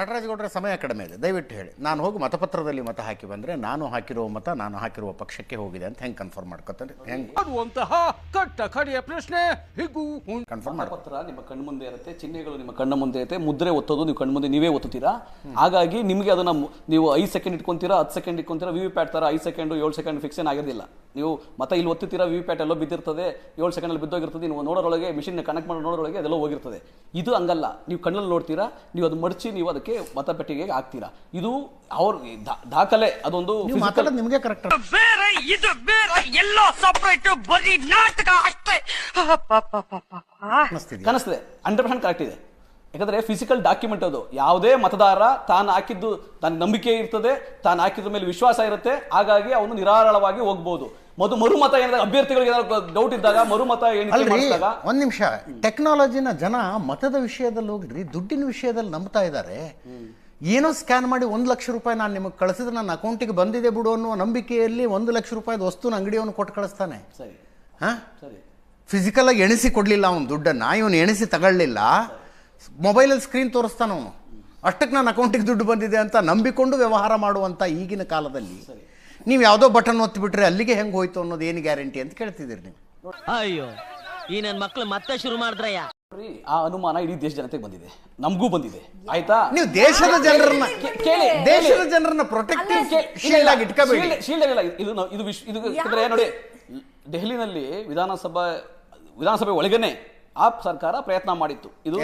ನಟರಾಜಗೌಡರ ಸಮಯ ಕಡಿಮೆ ಇದೆ. ದಯವಿಟ್ಟು ಹೇಳಿ. ನಾನು ಹೋಗಿ ಮತಪತ್ರದಲ್ಲಿ ಮತ ಹಾಕಿ ಬಂದರೆ ನಾನು ಹಾಕಿರುವ ಮತ ನಾನು ಹಾಕಿರುವ ಪಕ್ಷಕ್ಕೆ ಹೋಗಿದೆ ಅಂತ ಹೆಂಗೆ ಕನ್ಫರ್ಮ್ ಮಾಡ್ಕೋತಾರೆ ಹೆಂಗೆ? ಮಾಡುವಂತಹ ಕಟ್ಟ ಕಡೆಯ ಪ್ರಶ್ನೆ ಕನ್ಫರ್ಮ್ ಮಾಡ್ಕೊ. ಪತ್ರ ನಿಮ್ಮ ಕಣ್ಣು ಮುಂದೆ ಇರುತ್ತೆ ಚಿಹ್ನೆಗಳು ನಿಮ್ಮ ಕಣ್ಣ ಮುಂದೆ ಇರುತ್ತೆ ಮುದ್ರೆ ಒತ್ತೋದು ನೀವು ಕಣ್ಣು ಮುಂದೆ ನೀವೇ ಒತ್ತುತ್ತೀರಾ? ಹಾಗಾಗಿ ನಿಮಗೆ ಅದನ್ನ ಮು- ನೀವು ಐದು ಸೆಕೆಂಡ್ ಇಟ್ಕೊಂತೀರಾ ಹತ್ತು ಸೆಕೆಂಡ್ ಇಟ್ಕೊಂತೀರಾ ವಿ ವಿ ಪ್ಯಾಟ್ ತರ ಐದು ಸೆಕೆಂಡ್ ಏಳು ಸೆಕೆಂಡ್ ಫಿಕ್ಸ್ ಆಗೋದಿಲ್ಲ ನೀವು ಮತ ಇಲ್ಲಿ ಒತ್ತುತ್ತೀರಾ ವಿ ವಿ ಪ್ಯಾಟ್ ಎಲ್ಲೋ ಬಿದ್ದಿರ್ತದೆ ಏಳು ಸೆಕೆಂಡ್ ಅಲ್ಲಿ ಬಿದ್ದೋಗಿರ್ತದೆ ನೀವು ನೋಡೋರೊಳಗೆ ಮಿಷಿನ್ ಕನೆಕ್ಟ್ ಮಾಡೋ ನೋಡೋರೊಳಗೆ ಅದೆಲ್ಲ ಹೋಗಿರ್ತದೆ. ಇದು ಹಂಗಲ್ಲ. ನೀವು ಕಣ್ಣಲ್ಲಿ ನೋಡ್ತೀರಾ ನೀವು ಅದು ಮಡಚಿ ನೀವು ಅದಕ್ಕೆ ಮತಪೆಟ್ಟಿಗೆಗೆ ಹಾಕ್ತೀರಾ ಇದು ಅವ್ರ ದಾಖಲೆ ಅದೊಂದು ಮಾತಾಡೋದು ನಿಮಗೆ ಕರೆಕ್ಟ್ ಬೇರೆ ಇದು ಬೇರೆ ಎಲ್ಲೋ ಸಪರೇಟ್ ಬರೀ ನಾಟಕ ಅಷ್ಟೇ. ಕನಸ್ತದೆ. ಹಂಡ್ರೆಡ್ ಪರ್ಸೆಂಟ್ ಕರೆಕ್ಟ್ ಇದೆ. ಯಾಕಂದ್ರೆ ಫಿಸಿಕಲ್ ಡಾಕ್ಯುಮೆಂಟ್ ಅದು. ಯಾವುದೇ ಮತದಾರ ತಾನು ಹಾಕಿದ್ದು ತನ್ನ ನಂಬಿಕೆ ಇರ್ತದೆ ತಾನು ಹಾಕಿದ್ರ ಮೇಲೆ ವಿಶ್ವಾಸ ಇರುತ್ತೆ ಹಾಗಾಗಿ ಅವನು ನಿರಾಳವಾಗಿ ಹೋಗ್ಬೋದು. ಮದು ಮರುಮತ ಏನಾದ್ರು ಅಭ್ಯರ್ಥಿಗಳಿಗೆ ಏನಾದ್ರು ಡೌಟ್ ಇದ್ದಾಗ ಮರುಮತ ಮಾಡಿಸಿದಾಗ ಒಂದ್ ನಿಮಿಷ. ಟೆಕ್ನಾಲಜಿನ ಜನ ಮತದ ವಿಷಯದಲ್ಲಿ ಹೋಗ್ರಿ ದುಡ್ಡಿನ ವಿಷಯದಲ್ಲಿ ನಂಬ್ತಾ ಇದ್ದಾರೆ ಏನೋ ಸ್ಕ್ಯಾನ್ ಮಾಡಿ ಒಂದು ಲಕ್ಷ ರೂಪಾಯಿ ನಾನು ನಿಮಗೆ ಕಳಿಸಿದ್ರೆ ನನ್ನ ಅಕೌಂಟಿಗೆ ಬಂದಿದೆ ಬಿಡು ಅನ್ನುವ ನಂಬಿಕೆಯಲ್ಲಿ ಒಂದು ಲಕ್ಷ ರೂಪಾಯಿದ ವಸ್ತುನ ಅಂಗಡಿಯವನು ಕೊಟ್ಟು ಕಳಿಸ್ತಾನೆ. ಸರಿ. ಹಾ? ಸರಿ. ಫಿಸಿಕಲ್ ಆಗಿ ಎಣಿಸಿ ಕೊಡ್ಲಿಲ್ಲ ಅವನು ದುಡ್ಡನ್ನ ಇವನು ಎಣಿಸಿ ತಗೊಳ್ಳಿಲ್ಲ. ಮೊಬೈಲಲ್ಲಿ ಸ್ಕ್ರೀನ್ ತೋರಿಸ್ತಾನ ಅವನು. ಅಷ್ಟಕ್ಕೆ ನನ್ನ ಅಕೌಂಟಿಗೆ ದುಡ್ಡು ಬಂದಿದೆ ಅಂತ ನಂಬಿಕೊಂಡು ವ್ಯವಹಾರ ಮಾಡುವಂಥ ಈಗಿನ ಕಾಲದಲ್ಲಿ. ನೀವು ಯಾವುದೋ ಬಟನ್ ಒತ್ತಿಬಿಟ್ರೆ ಅಲ್ಲಿಗೆ ಹೆಂಗೆ ಹೋಯ್ತು ಅನ್ನೋದು ಏನು ಗ್ಯಾರಂಟಿ ಅಂತ ಕೇಳ್ತಿದ್ದೀರಿ ನೀವು? ಅಯ್ಯೋ ಈ ನನ್ನ ಮಕ್ಕಳು ಮತ್ತೆ ಶುರು ಮಾಡಿದ್ರಯ್ಯ. ಆ ಅನುಮಾನ ಇಡೀ ದೇಶ ಜನತೆಗೆ ಬಂದಿದೆ. ನಮಗೂ ಬಂದಿದೆ. ಆಯ್ತಾ? ನೀವು ದೇಶದ ಜನರನ್ನ ಕೇಳಿ ದೇಶದ ಜನರನ್ನ ಪ್ರೊಟೆಕ್ಟ್ ಶೀಲ್ಡ್ ಆಗಿ ಇಟ್ಕೋಬೇಡಿ. ಶೀಲ್ಡ್- ಶೀಲ್ಡ್ ಆಗಿಲ್ಲ ಇದು ನಾವು- ಇದು ವಿಶ್- ಇದು ಯಾಕಂದ್ರೆ ನೋಡಿ ದೆಹಲಿನಲ್ಲಿ ವಿಧಾನಸಭಾ ವಿಧಾನಸಭೆ ಒಳಗೇನೆ ಆಪ್ ಸರ್ಕಾರ ಪ್ರಯತ್ನ ಮಾಡಿತ್ತು. ಇದು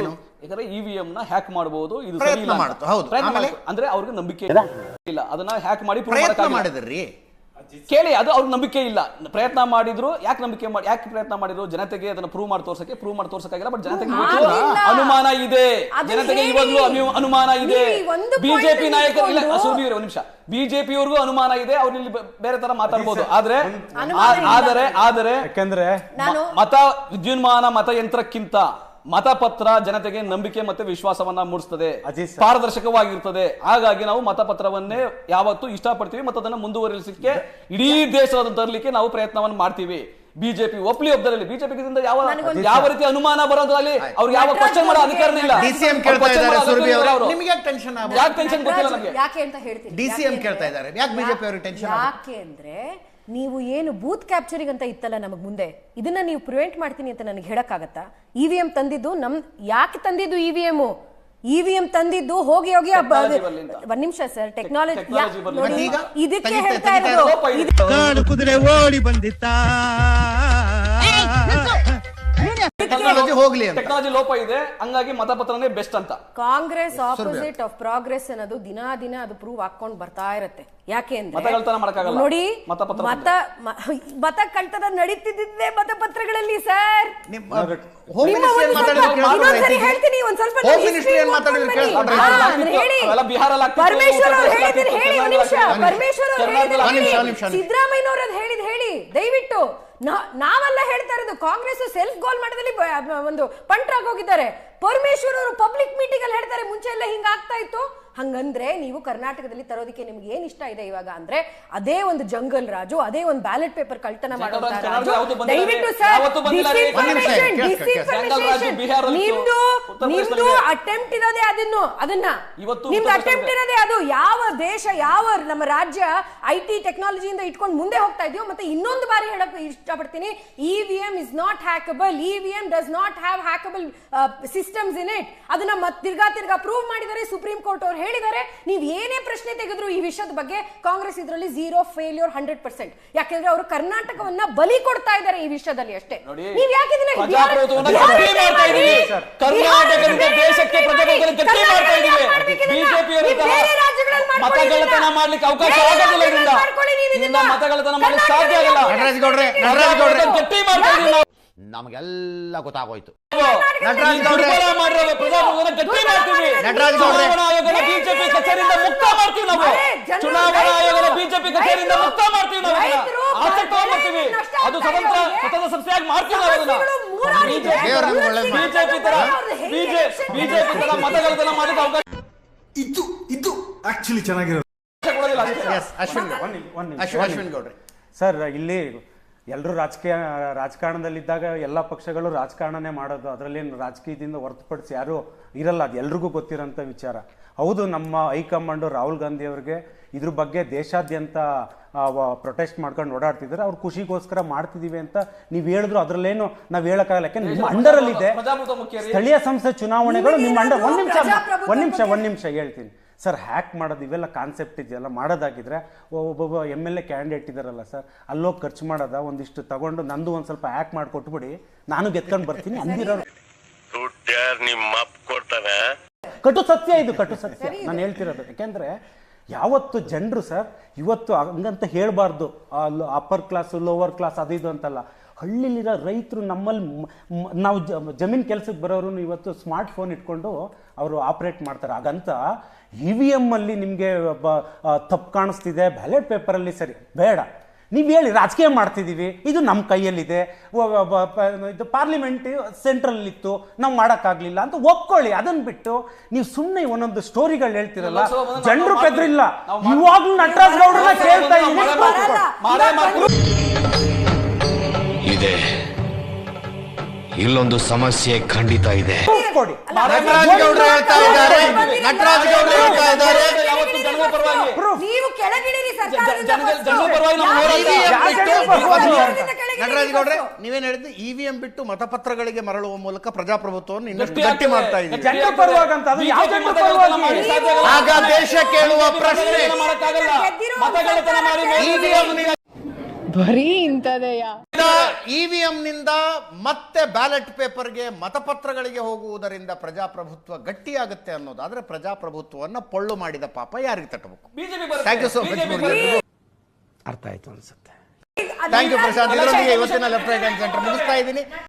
ಯಾಕಂದ್ರೆ ಇವಿಎಂ ನ ಹ್ಯಾಕ್ ಮಾಡಬಹುದು ಇದು ಸರಿ ಪ್ರಯತ್ನ ಇಲ್ಲ ಅಂತ. ಮಾಡ್ತು, ಹೌದು. ಪ್ರಯತ್ನ ಆಮೇಲೆ? ಮಾಡ್ತು. ಅಂದ್ರೆ ಅವ್ರಿಗೆ ನಂಬಿಕೆ ಇಲ್ಲ. ಅದನ್ನ ಹ್ಯಾಕ್ ಮಾಡಿ prove ಪ್ರಯತ್ನ ಮಾಡಕ್ಕಾಗಿಲ್ಲ. ಮಾಡಿದ್ರಿ ಕೇಳಿ ಅದು ಅವ್ರಿಗೆ ನಂಬಿಕೆ ಇಲ್ಲ ಪ್ರಯತ್ನ ಮಾಡಿದ್ರು ಯಾಕೆ ನಂಬಿಕೆ ಮಾಡಿ ಯಾಕೆ ಪ್ರಯತ್ನ ಮಾಡಿದ್ರು ಜನತೆಗೆ ಅದನ್ನ ಪ್ರೂವ್ ಮಾಡಿ ತೋರ್ಸಕ್ಕೆ ಪ್ರೂವ್ ಮಾಡಿ ತೋರ್ಸಕ್ಕಾಗಿಲ್ಲ ಬಟ್ ಜನತೆಗೆ ಇವತ್ತು. ಅನುಮಾನ ಇದೆ ಅದನ್ನ ಜನತೆಗೆ ಇವಾಗಲೂ ಇವಾಗ್ಲೂ ಅನು- ಅನುಮಾನ ಇದೆ ನೀವು ಬಿಜೆಪಿ ನಾಯಕ ನಾಯಕರು ಇಲ್ಲ ಇಟ್ಕೊಂಡು- ಸುರ್ವಿ ಒಂದ್ ನಿಮಿಷ ಬಿಜೆಪಿಯವ್ರಿಗೂ ಅನುಮಾನ ಇದೆ ಅವ್ರು ಇಲ್ಲಿ ಬೆ- ಬೇರೆ ತರ ಮಾತಾಡ್ಬೋದು ಆದ್ರೆ ಅನುಮಾನ ಆ- ಇಲ್ಲ. ಆದರೆ ಆದರೆ ಯಾಕಂದ್ರೆ ನಾನು ಮತ ವಿದ್ಯುನ್ಮಾನ ಮತಯಂತ್ರಕ್ಕಿಂತ ಮತಪತ್ರ ಜನತೆಗೆ ನಂಬಿಕೆ ಮತ್ತೆ ವಿಶ್ವಾಸವನ್ನ ಮೂಡಿಸ್ತದೆ. ಪಾರದರ್ಶಕವಾಗಿರ್ತದೆ. ಹಾಗಾಗಿ ನಾವು ಮತಪತ್ರವನ್ನೇ ಯಾವತ್ತೂ ಇಷ್ಟಪಡ್ತೀವಿ ಮತ್ತು ಅದನ್ನ ಮುಂದುವರಿಸಲಿಕ್ಕೆ ಇಡೀ ದೇಶದ ತರಲಿಕ್ಕೆ ನಾವು ಪ್ರಯತ್ನವನ್ನು ಮಾಡ್ತೀವಿ. ಬಿಜೆಪಿ ಒಪ್ಲಿ ಒಬ್ಬರಲ್ಲಿ ಬಿಜೆಪಿ ಯಾವ ಯಾವ ರೀತಿ ಅನುಮಾನ ಬರೋದ್ರಲ್ಲಿ ಅವ್ರಿಗೆ ಯಾವ ಕ್ವಶನ್ ಮಾಡೋ ಅಧಿಕಾರ ಇಲ್ಲ. ಡಿ ಸಿ ಎಂ ಅವ್ರು ಕೇಳ್ತಾ ಇದ್ದಾರೆ ಸುರ್ಭಿ ಅವರು. ನಿಮಗೆ ನಿಮಗೆ ಟೆನ್ಷನ್ ಯಾಕೆ ಟೆನ್ಷನ್ ಗೊತ್ತಿಲ್ಲ ನಮಗೆ? ಯಾಕೆ ಅಂತ ಹೇಳ್ತೀನಿ. ಡಿಸಿಎಂ ಎಂ ಕೇಳ್ತಾ ಇದ್ದಾರೆ. ಯಾಕೆ ಬಿಜೆಪಿ ಅವರಿಗೆ ಟೆನ್ಷನ್ ಯಾಕೆ ಅಂದ್ರೆ ನೀವು ಏನು ಬೂತ್ ಕ್ಯಾಪ್ಚರಿಂಗ್ ಅಂತ ಇತ್ತಲ್ಲ ನಮಗೆ ಮುಂದೆ? ಇದನ್ನ ನೀವು ಪ್ರಿವೆಂಟ್ ಮಾಡ್ತೀನಿ ಅಂತ ನನಗೆ ಹೇಳಕ್ಕಾಗತ್ತಾ? ಇ ವಿ ಎಂ ತಂದಿದ್ದು ನಮ್ ಯಾಕೆ ತಂದಿದ್ದು E V M E V M ತಂದಿದ್ದು ಹೋಗಿ ಹೋಗಿ. ಒಂದ್ ನಿಮಿಷ ಸರ್ ಟೆಕ್ನಾಲಜಿ ಇದಕ್ಕೆ ಹೇಳ್ತಾ ಇರೋದು ಕುದುರೆ ಓಡಿ ಬಂದಿತ್ತ? ಟೆಕ್ನಾಲಜಿ ಹೋಗ್ಲಿ ಅಂತ. ಟೆಕ್ನಾಲಜಿ ಲೋಪ ಇದೆ ಹಂಗಾಗಿ ಮತಪತ್ರನೇ ಬೆಸ್ಟ್ ಅಂತ. ಕಾಂಗ್ರೆಸ್ ಆಪೋಸಿಟ್ ಆಫ್ ಪ್ರೋಗ್ರೆಸ್ ಅನ್ನೋದು ದಿನಾ ದಿನ ಅದು ಪ್ರೂವ್ ಹಾಕೊಂಡು ಬರ್ತಾ ಇರತ್ತೆ. ಯಾಕೆ ಅಂದ್ರೆ ಮತಗಳ್ತನ ಮಾಡಕಾಗಲ್ಲ ನೋಡಿ ಮತಪತ್ರ ಮತ ಮತ ಕಳ್ತನ ನಡೀತಿದ್ದೆ ಮತಪತ್ರಗಳಲ್ಲಿ ಸರ್. ಹೇಳ್ತೀನಿ ಒಂದ್ ಸ್ವಲ್ಪ ಪರಮೇಶ್ವರ್ ಅವ್ರು ಉತ್ತರ ಹೇಳಿ ಸಿದ್ದರಾಮಯ್ಯನವ್ರು ಅದ್ ಹೇಳಿದ್ ಹೇಳಿ. ದಯವಿಟ್ಟು ನಾವೆಲ್ಲ ಹೇಳ್ತಾ ಇರೋದು ಕಾಂಗ್ರೆಸ್ ಸೆಲ್ಫ್ ಗೋಲ್ ಮಾಡಿದಲ್ಲಿ ಒಂದು ಪಂಟ್ರಾಗ್ ಹೋಗಿದ್ದಾರೆ. ಪರಮೇಶ್ವರ್ ಅವರು ಪಬ್ಲಿಕ್ ಮೀಟಿಂಗ್ ಅಲ್ಲಿ ಹೇಳ್ತಾರೆ ಮುಂಚೆ ಎಲ್ಲ ಹಿಂಗಾಗ್ತಾ ಇತ್ತು. ಹಂಗಂದ್ರೆ ನೀವು ಕರ್ನಾಟಕದಲ್ಲಿ ತರೋದಕ್ಕೆ ನಿಮ್ಗೆ ಏನ್ ಇಷ್ಟ ಇದೆ ಇವಾಗ ಅಂದ್ರೆ ಅದೇ ಒಂದು ಜಂಗಲ್ ರಾಜು ಅದೇ ಒಂದು ಬ್ಯಾಲೆಟ್ ಪೇಪರ್ ಕಳ್ತನ ಮಾಡೋದು. ದಯವಿಟ್ಟು ಸರ್ ನಿಮ್ದು ನಿಮ್ದು. ಅಟೆಂಪ್ಟ್ ಇರೋದೇ ಅದನ್ನು ಅದನ್ನ. ಇವತ್ತು ನಿಮ್ದು ಅಟೆಂಪ್ಟ್ ಇರೋದೇ ಅದು. ಯಾವ ದೇಶ ಯಾವ ನಮ್ಮ ರಾಜ್ಯ ಐ ಟಿ ಟೆಕ್ನಾಲಜಿಯಿಂದ ಇಟ್ಕೊಂಡು ಮುಂದೆ ಹೋಗ್ತಾ ಇದೆಯೋ ಮತ್ತೆ ಇನ್ನೊಂದು ಬಾರಿ ಹೇಳಕ್ ಇಷ್ಟಪಡ್ತೀನಿ E V M is not hackable E V M does not have hackable systems in it ಅದನ್ನ ಮತ್ ತಿರ್ಗಾ ತಿರ್ಗಾ ಪ್ರೂವ್ ಮಾಡಿದರೆ ಸುಪ್ರೀಂ ಕೋರ್ಟ್ ಅವ್ರು ಹೇಳಿದ್ದಾರೆ. ನೀವು ಏನೇ ಪ್ರಶ್ನೆ ತೆಗೆದ್ರು ಈ ವಿಷಯದ ಬಗ್ಗೆ ಕಾಂಗ್ರೆಸ್ ಇದರಲ್ಲಿ ಝೀರೋ ಫೇಲ್ಯೂರ್ ಹಂಡ್ರೆಡ್ ಪರ್ಸೆಂಟ್ ಯಾಕೆಂದ್ರೆ ಅವರು ಕರ್ನಾಟಕವನ್ನ ಬಲಿ ಕೊಡ್ತಾ ಇದ್ದಾರೆ ಈ ವಿಷಯದಲ್ಲಿ ಅಷ್ಟೇ. ನೋಡಿ, ನೀವ್ ಯಾಕೆ ಕರ್ನಾಟಕದಿಂದ ದೇಶಕ್ಕೆ ಮಾಡಿ. ಪ್ರಜಾಪ್ರಭುತ್ವವನ್ನು ಗಟ್ಟಿ ಮಾಡ್ತಾ ಇದೀವಿ. ಕರ್ನಾಟಕದಿಂದ ಬಿಜೆಪಿ ನೀವು ಬೇರೆ ರಾಜ್ಯಗಳಲ್ಲಿ ಮಾಡ್ಕೊಳ್ಳಿ ಮಾಡ್ಲಿಕ್ಕೆ ಅವಕಾಶ ಆಗೋದಿಲ್ಲ ಇದರಿಂದ. ಮತಗಳ್ಳತನ ಮಾಡ್ಲಿಕ್ಕೆ ಸಾಧ್ಯ ಆಗಲ್ಲ. ಗಟ್ಟಿ ಮಾಡ್ತಾ ಇದೀವಿ ನಾವು. ನಮಗೆಲ್ಲ ಗೊತ್ತಾಗೋಯ್ತು. ಚುನಾವಣಾ ಬಿಜೆಪಿ ಕಚೇರಿಯಿಂದ ಮುಕ್ತ ಮಾಡ್ತೀವಿ ನಾವು ಚುನಾವಣಾ ಆಯೋಗದ ಬಿಜೆಪಿ ಕಚೇರಿಯಿಂದ ಮುಕ್ತ ಮಾಡ್ತೀವಿ ನಾವು. ಆಸಕ್ತಿ ಮಾಡ್ತೀವಿ ಅದು ಸ್ವತಂತ್ರ ಸ್ವತಂತ್ರ ಸಂಸ್ಥೆಯಾಗಿ ಮಾಡ್ತೀವಿ ನಾವು ಅದನ್ನ ಬಿಜೆಪಿ ತರ ಬಿಜೆಪಿ ಬಿಜೆಪಿ ತರ ಮತಗಳ್ಳತನ ಮಾಡಲಿಕ್ಕೆ ಅವಕಾಶ ಇದು ಇದು ಆಕ್ಚುಲಿ ಚೆನ್ನಾಗಿರೋದು. ಕೊಡೋದಿಲ್ಲ ಎಸ್ ಅಶ್ವಿನ್ ಒಂದ್ ನಿಮಿಷ, ಅಶ್ವಿನ್ ಒಂದ್ ಗೌಡ್ರೆ. ಸರ್ ಇಲ್ಲಿ ಎಲ್ಲರೂ ರಾಜಕೀಯ ರಾಜಕಾರಣದಲ್ಲಿದ್ದಾಗ ಎಲ್ಲ ಪಕ್ಷಗಳು ರಾಜಕಾರಣನೇ ಮಾಡೋದು ಅದರಲ್ಲೇನು ರಾಜಕೀಯದಿಂದ ಹೊರತುಪಡಿಸಿ ಯಾರೂ ಇರಲ್ಲ. ಅದು ಎಲ್ರಿಗೂ ಗೊತ್ತಿರೋಂಥ ವಿಚಾರ. ಹೌದು ನಮ್ಮ ಹೈಕಮಾಂಡು ರಾಹುಲ್ ಗಾಂಧಿ ಅವ್ರಿಗೆ ಇದ್ರ ಬಗ್ಗೆ ದೇಶಾದ್ಯಂತ ಪ್ರೊಟೆಸ್ಟ್ ಮಾಡ್ಕೊಂಡು ಓಡಾಡ್ತಿದ್ದಾರೆ. ಅವ್ರ ಖುಷಿಗೋಸ್ಕರ ಮಾಡ್ತಿದ್ದೀವಿ ಅಂತ ನೀವು ಹೇಳಿದ್ರು. ಅದರಲ್ಲೇನು ನಾವು ಹೇಳಕ್ಕಾಗಲ್ಲ. ಯಾಕೆ ನಿಮ್ಮ ಅಂಡರಲ್ಲಿದೆ. ಸ್ಥಳೀಯ ಸಂಸ್ಥೆ ಚುನಾವಣೆಗಳು ನಿಮ್ಮ ಅಂಡರ್ ಒಂದು ನಿಮಿಷ ಒಂದು ನಿಮಿಷ ಒಂದು ನಿಮಿಷ ಹೇಳ್ತೀನಿ. ಸರ್ ಹ್ಯಾಕ್ ಮಾಡೋದು ಇವೆಲ್ಲ ಕಾನ್ಸೆಪ್ಟ್ ಇದೆಯಲ್ಲ? ಮಾಡೋದಾಗಿದ್ರೆ ಒಬ್ಬೊಬ್ಬ ಎಂ ಎಲ್ ಎ ಕ್ಯಾಂಡಿಡೇಟ್ ಇದ್ದಾರಲ್ಲ ಸರ್ ಅಲ್ಲೋಗಿ ಖರ್ಚು ಮಾಡೋದ? ಒಂದಿಷ್ಟು ತಗೊಂಡು ನಂದು ಒಂದು ಸ್ವಲ್ಪ ಹ್ಯಾಕ್ ಮಾಡಿ ಕೊಟ್ಬಿಡಿ ನಾನು ಗೆತ್ಕೊಂಡು ಬರ್ತೀನಿ ಅಂದಿರೋ ನಿಮ್ಮ ಅಪ್ಪ ಕೊಡ್ತಾನೆ? ಕಟು ಸತ್ಯ ಇದು ಕಟು ಸತ್ಯ. ನಾನು ಹೇಳ್ತಿರೋದು. ಯಾಕೆಂದ್ರೆ ಯಾವತ್ತು ಜನರು ಸರ್, ಇವತ್ತು ಹಂಗಂತ ಹೇಳಬಾರ್ದು. ಅಪ್ಪರ್ ಕ್ಲಾಸು ಲೋವರ್ ಕ್ಲಾಸ್ ಅದು ಇದು ಅಂತಲ್ಲ. ಹಳ್ಳಿಲಿರೋ ರೈತರು ನಮ್ಮಲ್ಲಿ ನಾವು ಜಮೀನ್ ಕೆಲ್ಸಕ್ಕೆ ಬರೋರು ಇವತ್ತು ಸ್ಮಾರ್ಟ್ ಫೋನ್ ಇಟ್ಕೊಂಡು ಅವರು ಆಪ್ರೇಟ್ ಮಾಡ್ತಾರೆ. ಹಾಗಂತ ಇ ವಿ ಎಮ್ಮಲ್ಲಿ ನಿಮಗೆ ತಪ್ಪು ಕಾಣಿಸ್ತಿದೆ ಬ್ಯಾಲೆಟ್ ಪೇಪರಲ್ಲಿ ಸರಿ. ಬೇಡ. ನೀವು ಹೇಳಿ ರಾಜಕೀಯ ಮಾಡ್ತಿದ್ದೀವಿ ಇದು ನಮ್ಮ ಕೈಯಲ್ಲಿದೆ ಇದು ಪಾರ್ಲಿಮೆಂಟ್ ಸೆಂಟ್ರಲ್ ಇತ್ತು ನಾವು ಮಾಡೋಕ್ಕಾಗಲಿಲ್ಲ ಅಂತ ಒಪ್ಕೊಳ್ಳಿ. ಅದನ್ನು ಬಿಟ್ಟು ನೀವು ಸುಮ್ಮನೆ ಒಂದೊಂದು ಸ್ಟೋರಿಗಳು ಹೇಳ್ತಿರಲ್ಲ ಜನರು ಪೆದ್ರಿಲ್ಲ. ಇವಾಗಲೂ ಇವಾಗ್ಲೂ ನಟರಾಜ್ ಗೌಡ್ರನ್ನ ಕೇಳ್ತಾ. ಇದೆ ಇಲ್ಲೊಂದು ಸಮಸ್ಯೆ ಖಂಡಿತ ಇದೆ. ಒಪ್ಕೊಡಿ. ನಟರಾಜ್ ಗೌಡ್ರು ಹೇಳ್ತಾ ಇದ್ದಾರೆ. ಜನಗಳ ಪರವಾಗಿ ನೀವು ಕೆಳಗಿಳಿರಿ ಜನಗಳ- ಪರವಾಗಿ ನಾವು ಹೋರಾಟ- ನಟರಾಜ್ ಗೌಡ್ರೆ. ನೀವೇನ್ ಹೇಳಿದ್ದು? ಇವಿಎಂ ಬಿಟ್ಟು ಮತಪತ್ರಗಳಿಗೆ ಮರಳುವ ಮೂಲಕ ಪ್ರಜಾಪ್ರಭುತ್ವವನ್ನು ಇನ್ನಷ್ಟು ಗಟ್ಟಿ ಮಾಡ್ತಾ ಇದ್ದೀವಿ. ಆಗ ದೇಶ ಕೇಳುವ ಪ್ರಶ್ನೆ. ಬರೀ ಇಂಥದೆಯ? ಇವಿಎಂ ನಿಂದ ಮತ್ತೆ ಬ್ಯಾಲೆಟ್ ಪೇಪರ್ಗೆ ಮತಪತ್ರಗಳಿಗೆ ಹೋಗುವುದರಿಂದ ಪ್ರಜಾಪ್ರಭುತ್ವ ಗಟ್ಟಿಯಾಗುತ್ತೆ ಅನ್ನೋದಾದ್ರೆ ಪ್ರಜಾಪ್ರಭುತ್ವವನ್ನ ಪೊಳ್ಳು ಮಾಡಿದ ಪಾಪ ಯಾರಿಗೆ ತಟ್ಟಬೇಕು? ಬಿಜೆಪಿ ಬರುತ್ತೆ. Thank you so much BJP ಅರ್ಥ ಆಯ್ತು ಅನ್ಸುತ್ತೆ. ಥ್ಯಾಂಕ್ ಯು ಪ್ರಶಾಂತ್ ಇದರೊಂದಿಗೆ ಇವತ್ತಿನ ಲೆಫ್ಟ್ ರೈಟ್ ಹ್ಯಾಂಡ್ ಸೆಂಟರ್ ಮುಗಿಸ್ತಾ ಇದ್ದೀನಿ.